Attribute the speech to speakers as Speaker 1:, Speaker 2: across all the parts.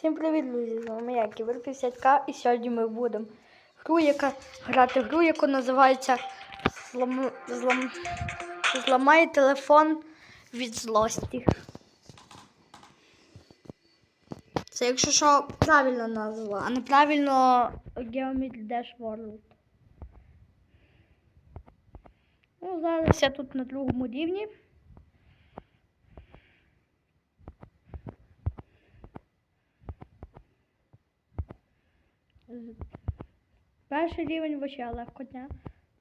Speaker 1: Всім привіт, друзі! З вами я, Ківер 50к і сьогодні ми будемо гру, яка грати гру, яку називається Злам... Злам... Зламай телефон від злості. Це якщо що правильна назва, а неправильно Geometry Dash World. Ну, зараз я тут на другому рівні. Перший рівень вообще легко дня,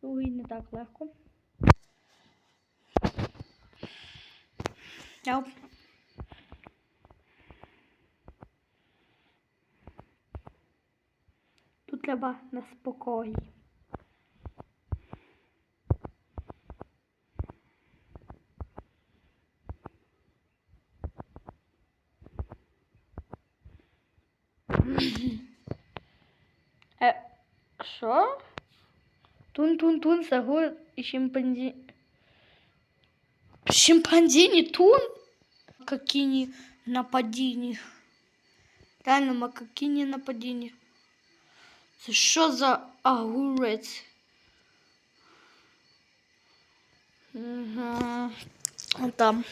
Speaker 1: другий не так легко. Я... Тут треба на спокій. Е, що? Тун-тун-тун, Сагур і шимпанзі. Шимпанзіні тун? Макакіні нападіні. Реально макакіні нападіні. Це що за огурець? Угу. Там.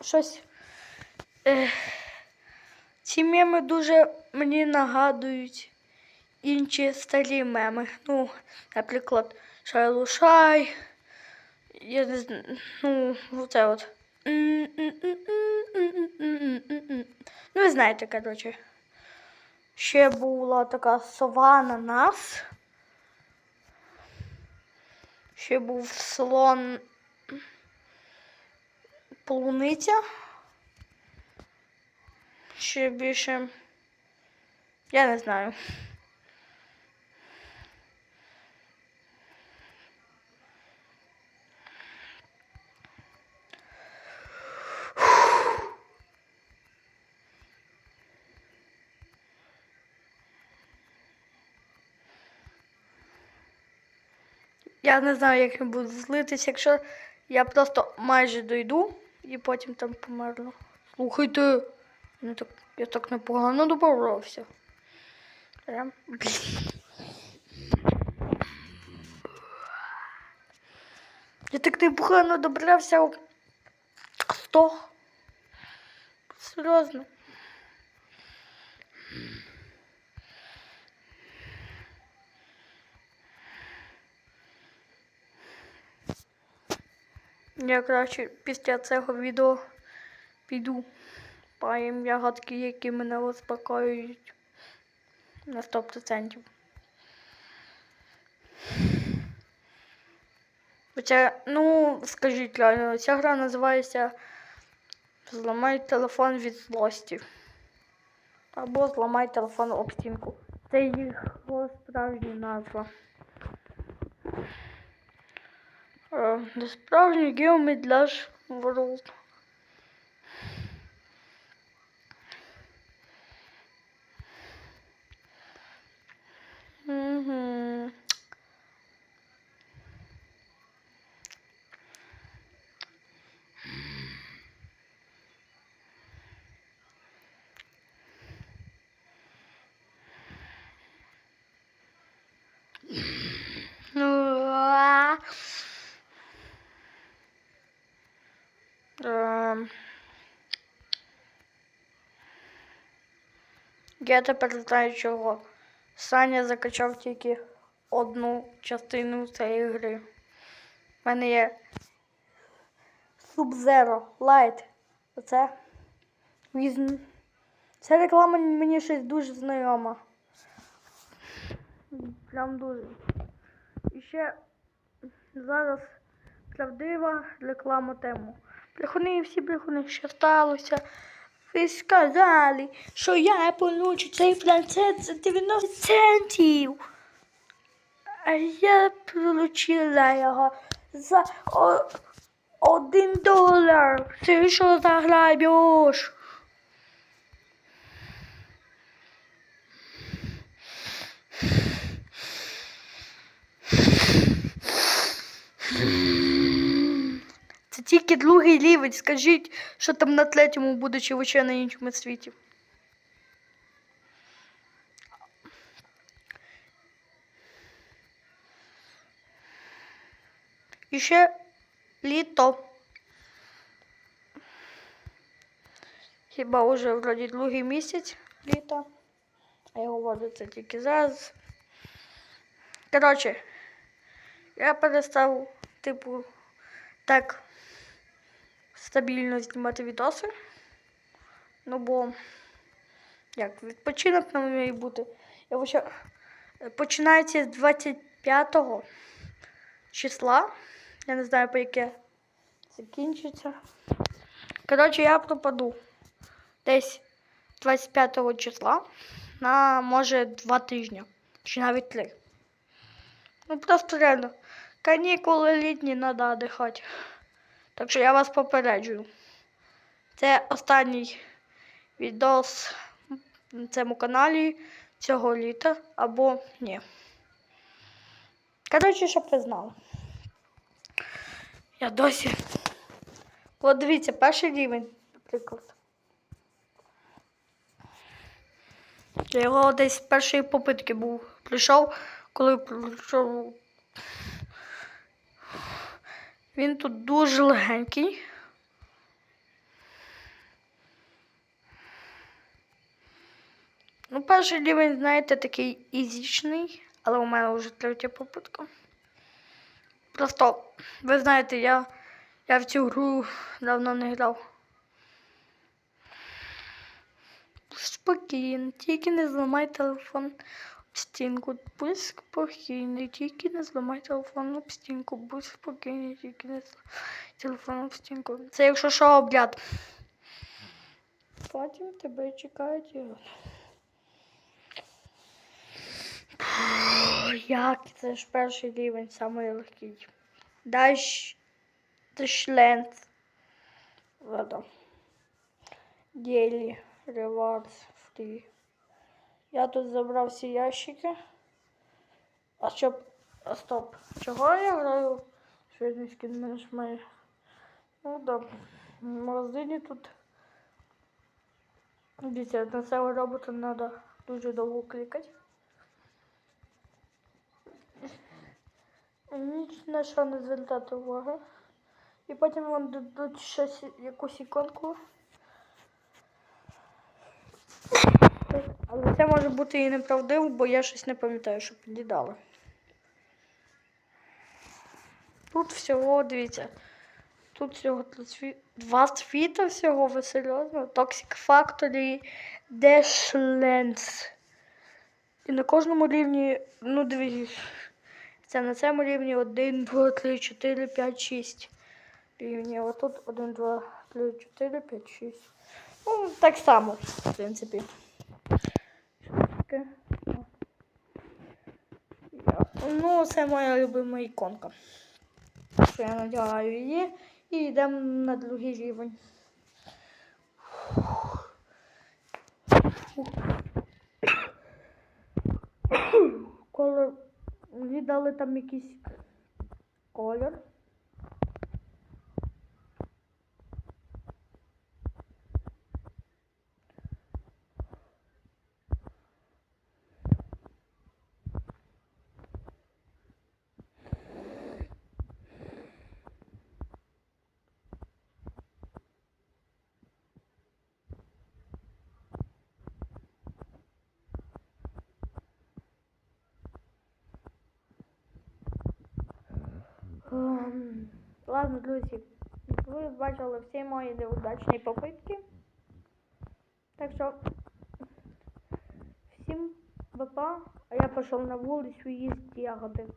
Speaker 1: Щось. Ці меми дуже мені нагадують інші старі меми. Ну, наприклад, Шайлушай. Я не знаю. Ну, оце от. Ну, ви знаєте, коротше. Ще була така сова на нас. Ще був слон полуниця. Ще більше. Я не знаю. Я не знаю, як я буду злитись, якщо я просто майже дойду і потім там померну. Слухайте, я так, я так непогано доборовся. Прям. Я так непогано добрався у 100. Серйозно. Я краще після цього відео піду паєм ягодки, які мене успокоюють на 100%. Хоча, ну, скажіть реально, ця гра називається Зламай телефон від злості. Або зламай телефон об стінку. Це їх справжня назва. Е, The справжній Geometry Dash World. Угу. Я тепер знаю чого. Саня закачав тільки одну частину цієї гри. У мене є Sub-Zero Light. Оце. Ця реклама мені щось дуже знайома. Прям дуже. І ще зараз правдива реклама тему. Брехуни, всі брехуни, що сталося. Ви сказали, що я получу цей планшет за 90 центів. А я получила його за один долар. Ти що за тільки другий рівень. Скажіть, що там на третьому буде, чи ви ще на іншому світі. І ще літо. Хіба вже вроді другий місяць літа. А я говорю це тільки зараз. Коротше, я перестав, типу, так стабільно знімати відоси. Ну бо як відпочинок нам має бути. Я вже починається з 25 числа. Я не знаю, по яке закінчиться. Коротше, я пропаду десь 25 числа на може два тижні, чи навіть три. Ну просто реально, канікули літні треба дихати. Так що я вас попереджую. Це останній відос на цьому каналі цього літа або ні. Коротше, щоб ви знали. Я досі. От дивіться, перший рівень, наприклад. Я його десь з першої попитки був. Прийшов, коли прийшов. Він тут дуже легенький. Ну, перший рівень, знаєте, такий ізічний, але у мене вже третя попитка. Просто, ви знаєте, я, я в цю гру давно не грав. Спокійно, тільки не зламай телефон стінку. Будь спокійний, тільки не зламай телефон об стінку. Будь спокійний, тільки не зламай телефон об стінку. Це якщо що обряд. Потім тебе чекають. Як це ж перший рівень, самий легкий. Даш Дешленд. Ладно. Дели. Rewards free. Я тут забрав всі ящики. А щоб. А стоп. Чого я граю? Шведницький не нажимає. Ну да. В магазині тут. Дивіться, на цього робота треба дуже довго клікати. Ніч на що не звертати уваги. І потім вам дадуть щось, якусь іконку. Але це може бути і неправдиво, бо я щось не пам'ятаю, що під'їдали. Тут всього, дивіться, тут всього два сві- світа всього, ви серйозно? Toxic Factory, Dashlands. І на кожному рівні, ну дивіться, це на цьому рівні 1, 2, 3, 4, 5, 6 рівні. А тут 1, 2, 3, 4, 5, 6. Ну, так само, в принципі. Таке. Ну, це моя любима іконка. Що я надягаю її і йдемо на другий рівень. Колор. Мені дали там якийсь колір. Ладно, друзі, ви бачили всі мої неудачні попитки. Так що всім папа, а я пішов на вулицю їсти ягоди.